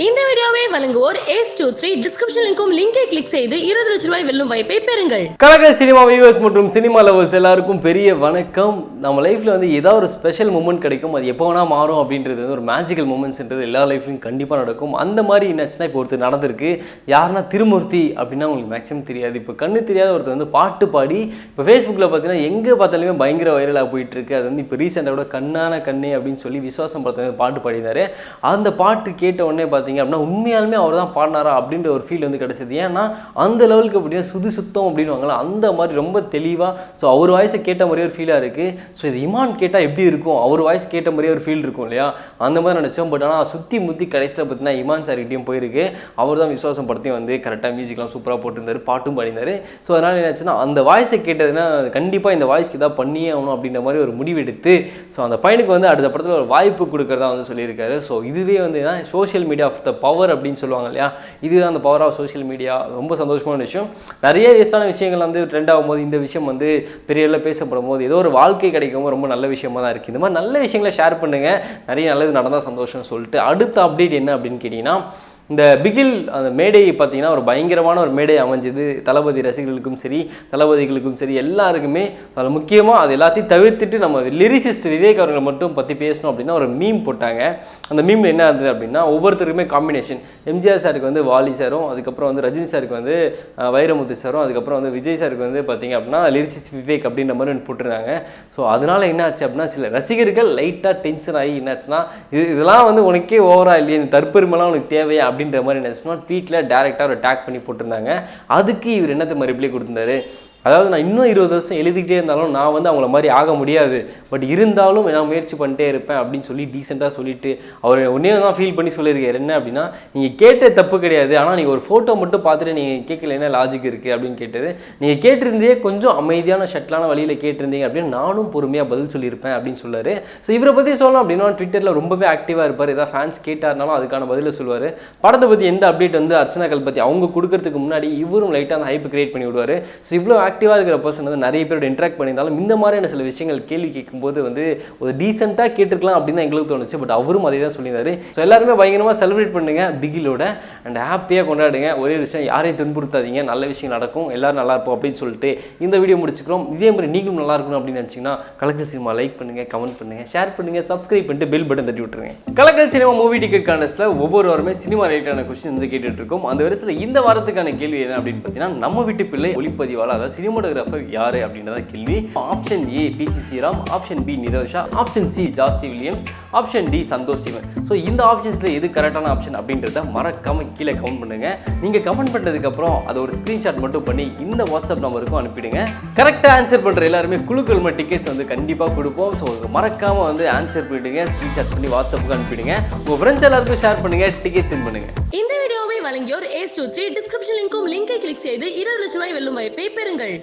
இந்த வீடியோவை வழங்குவோர் ஏஸ் டூ த்ரீ. டிஸ்கிரிப்ஷன் லிங்கும் லிங்கை கிளிக் செய்து இருபது லட்ச ரூபாய் வெல்லும் வாய்ப்பை பெறுங்கள். கலக்கல் சினிமா வியூவர்ஸ் மற்றும் சினிமா லவர்ஸ் எல்லாருக்கும் பெரிய வணக்கம். நம்ம லைஃப்பில் வந்து ஏதாவது ஒரு ஸ்பெஷல் மூமெண்ட் கிடைக்கும். அது எப்போ வேணால் மாறும் அப்படின்றது வந்து ஒரு மேஜிக்கல் மூமெண்ட்ஸ்ன்றது எல்லா லைஃப்லையும் கண்டிப்பாக நடக்கும். அந்த மாதிரி என்னாச்சுன்னா இப்போ ஒருத்தர் நடந்திருக்கு. யாருன்னா திருமூர்த்தி அப்படின்னா உங்களுக்கு மேக்ஸிமம் தெரியாது. இப்போ கண்ணு தெரியாத ஒருத்தர் வந்து பாட்டு பாடி இப்போ ஃபேஸ்புக்கில் பார்த்தீங்கன்னா எங்கே பார்த்தாலுமே பயங்கர வைரலாக போயிட்டு இருக்கு அது வந்து இப்போ ரீசெண்டாக கூட கண்ணான கண்ணே அப்படின்னு சொல்லி விசுவாசம் பார்த்து பாட்டு பாடினாரு அந்த பாட்டு கேட்ட உடனே பார்த்தீங்க அப்படின்னா உண்மையாலுமே அவர் தான் பாடினாரா அப்படின்ற ஒரு ஃபீல் வந்து கிடச்சிது. ஏன்னா அந்த லெவலுக்கு அப்படின்னா சுது சுத்தம் அப்படின்னுவாங்களா அந்த மாதிரி ரொம்ப தெளிவாக ஸோ அவர் வாய்ஸை கேட்ட மாதிரியே ஒரு ஃபீலாக இருக்குது ஸோ இது இமான் கேட்டால் எப்படி இருக்கும்? அவர் வாய்ஸ் கேட்ட மாதிரியே ஒரு ஃபீல் இருக்கும் இல்லையா? அந்த மாதிரி நினச்சோம். பட் ஆனால் சுற்றி முற்றி கடைசியில் பார்த்தீங்கன்னா இமான் சார்கிட்டையும் போயிருக்கு. அவர் தான் விசுவாசம் படத்தையும் வந்து கரெக்டாக மியூசிக்லாம் சூப்பராக போட்டிருந்தார் பாட்டும் பாடினார். ஸோ அதனால் என்னாச்சுன்னா அந்த வாய்ஸை கேட்டதுன்னா கண்டிப்பாக இந்த வாய்ஸ்க்கு ஏதாவது பண்ணியே ஆகணும் அப்படின்ற மாதிரி ஒரு முடிவெடுத்து ஸோ அந்த பையனுக்கு வந்து அடுத்த படத்தில் ஒரு வாய்ப்பு கொடுக்கறதா வந்து சொல்லியிருக்காரு. ஸோ இதுவே வந்து social media of the power அப்படின்னு சொல்லுவாங்க இல்லையா? இதுதான் அந்த பவர் ஆஃப் சோஷியல் மீடியா ரொம்ப சந்தோஷமான விஷயம். நிறைய வேஸ்டான விஷயங்கள் வந்து ட்ரெண்ட் ஆகும்போது இந்த விஷயம் வந்து பெரிய அளவில் பேசப்படும் போது ஏதோ ஒரு வாழ்க்கை கிடைக்கும் போது ரொம்ப நல்ல விஷயமா தான் இருக்குது இந்த மாதிரி நல்ல விஷயங்களை ஷேர் பண்ணுங்கள் நிறைய நல்லது நடந்தால் சந்தோஷம்னு சொல்லிட்டு அடுத்த அப்டேட் என்ன அப்படின்னு கேட்டிங்கன்னா இந்த பிகில் அந்த மேடை பார்த்தீங்கன்னா ஒரு பயங்கரமான ஒரு மேடை அமைஞ்சது. தளபதி ரசிகர்களுக்கும் சரி தளபதிகளுக்கும் சரி எல்லாருக்குமே அதில் முக்கியமாக அது எல்லாத்தையும் தவிர்த்துட்டு நம்ம லிரிசிஸ்ட் விவேக் அவர்களை மட்டும் பற்றி பேசணும் அப்படின்னா ஒரு மீம் போட்டாங்க. அந்த மீமில் என்ன இருந்தது அப்படின்னா ஒவ்வொருத்தருக்குமே காம்பினேஷன் எம்ஜிஆர் சாருக்கு வந்து வாலி சாரும் அதுக்கப்புறம் வந்து ரஜினி சாருக்கு வந்து வைரமுத்து சாரும் அதுக்கப்புறம் வந்து விஜய் சாருக்கு வந்து பார்த்தீங்க அப்படின்னா லிரிசிஸ்ட் விவேக் அப்படின்ற மாதிரி ஒன்று போட்டிருந்தாங்க. ஸோ அதனால என்ன ஆச்சு அப்படின்னா சில ரசிகர்கள் லைட்டாக டென்ஷன் ஆகி என்னாச்சுன்னா இது இதெல்லாம் வந்து உனக்கே ஓவராக இல்லையே இந்த தற்பெருமெல்லாம் உனக்கு தேவையா அப்படின்ற மாதிரி நினச்சுன்னா ட்வீட்டில் டேரெக்டாக ஒரு டேக் பண்ணி போட்டிருந்தாங்க. அதுக்கு இவர் என்னத்தை மறுபடியும் கொடுத்துருந்தாரு? அதாவது நான் இன்னும் இருபது வருஷம் எழுதிக்கிட்டே இருந்தாலும் நான் வந்து அவங்கள மாதிரி ஆக முடியாது. பட் இருந்தாலும் நான் முயற்சி பண்ணிட்டே இருப்பேன் அப்படின்னு சொல்லி டீசெண்டாக சொல்லிட்டு அவர் ஒன்றே தான் ஃபீல் பண்ணி சொல்லியிருக்காரு. என்ன அப்படின்னா நீங்கள் கேட்ட தப்பு கிடையாது. ஆனால் நீங்கள் ஒரு ஃபோட்டோ மட்டும் பார்த்துட்டு நீங்கள் கேட்கல என்ன லாஜிக் இருக்குது அப்படின்னு கேட்டது நீங்கள் கேட்டிருந்தே கொஞ்சம் அமைதியான ஷட்டிலான வழியில் கேட்டிருந்தீங்க அப்படின்னு நானும் பொறுமையாக பதில் சொல்லியிருப்பேன் அப்படின்னு சொல்லாரு. ஸோ இவரை பற்றி சொல்லணும் அப்படின்னா ட்விட்டரில் ரொம்பவே ஆக்டிவாக இருப்பார். ஏதாவது ஃபேன்ஸ் கேட்டார்னாலும் அதுக்கான பதிலை சொல்லுவார். படத்தை பற்றி எந்த அப்டேட் வந்து அர்ச்சனா பற்றி அவங்க கொடுக்கறதுக்கு முன்னாடி இவரும் லைட்டாக அந்த ஹைப் கிரியேட் பண்ணி விடுவார். ஸோ இவ்வளோ ஆக்டிவாக இருக்கிற பர்சன் வந்து நிறைய பேரோட இன்ட்ராக்ட் பண்ணியிருந்தாலும் இந்த மாதிரியான சில விஷயங்கள் கேள்வி கேட்கும்போது வந்து ஒரு டீசெண்டாக கேட்டிருக்கலாம் அப்படின்னு தான் எங்களுக்கு தோணுச்சு. பட் அவரும் அதே தான் சொல்லியிருந்தாரு. ஸோ எல்லாருமே பயங்கரமாக செலிப்ரேட் பண்ணுங்க பிகிலோட அண்ட் ஹாப்பியாக கொண்டாடுங்க. ஒரே ஒரு விஷயம் யாரையும் துன்புறுத்தாதீங்க. நல்ல விஷயம் நடக்கும். எல்லாரும் நல்லா இருப்போம் அப்படின்னு சொல்லிட்டு இந்த வீடியோ முடிச்சுக்கிறோம். இதே மாதிரி நீங்களும் நல்லா இருக்கணும் அப்படின்னு நினச்சிங்கன்னா கலக்கல் சினிமா லைக் பண்ணுங்க கமெண்ட் பண்ணுங்கள் ஷேர் பண்ணுங்கள் சப்ஸ்கிரைப் பண்ணிட்டு பெல் பட்டன் தட்டி விட்டுருங்க. கலக்கல் சினிமா மூவி டிக்கெட் கான்டெஸ்ட்டில் ஒவ்வொரு வாரமே சினிமா ரிலேட்டான கொஸ்டின் வந்து கேட்டுட்டு இருக்கோம். அந்த வரிசையில் இந்த வாரத்துக்கான கேள்வி என்ன அப்படின்னு பார்த்தீங்கன்னா நம்ம வீட்டு பிள்ளை ஒளிப்பதிவாளர் அதாவது சினிமாட்டோகிராஃபர் யாரு அப்படின்றத கேள்வி. Option A B C Sriram option B Nirosha option C ஜார்சி Williams. Option D Santhosh Sivan. So இந்த ஆப்ஷன்ஸில் எது கரெக்டான ஆப்ஷன் அப்படின்றத மறக்காம கீழே கமெண்ட் பண்ணுங்கள் நீங்கள் கமெண்ட் பண்ணதுக்கப்புறம் அதை ஒரு ஸ்க்ரீன்ஷாட் மட்டும் பண்ணி இந்த வாட்ஸ்அப் நம்பருக்கும் அனுப்பிடுங்க. கரெக்டாக ஆன்சர் பண்ணுற எல்லாருமே குழுக்கள் டிக்கெட்ஸ் வந்து கண்டிப்பாக கொடுப்போம். ஸோ மறக்காம வந்து ஆன்சர் பண்ணிடுங்க ஸ்க்ரீன்ஷாட் பண்ணி வாட்ஸ்அப்புக்கு அனுப்பிடுங்க. உங்கள் ஃப்ரெண்ட்ஸ் எல்லாருக்கும் ஷேர் பண்ணுங்க டிக்கெட்ஸ் வின் பண்ணுங்கள் இந்த வீடியோவை வழங்கியோர் ஏஸ் டூ த்ரீ டிஸ்கிரிப்ஷன் லிங்க்கும் லிங்கை கிளிக் செய்து இருபது லட்ச ரூபாய் வெல்லும் வாய்ப்பை பெறுங்கள்.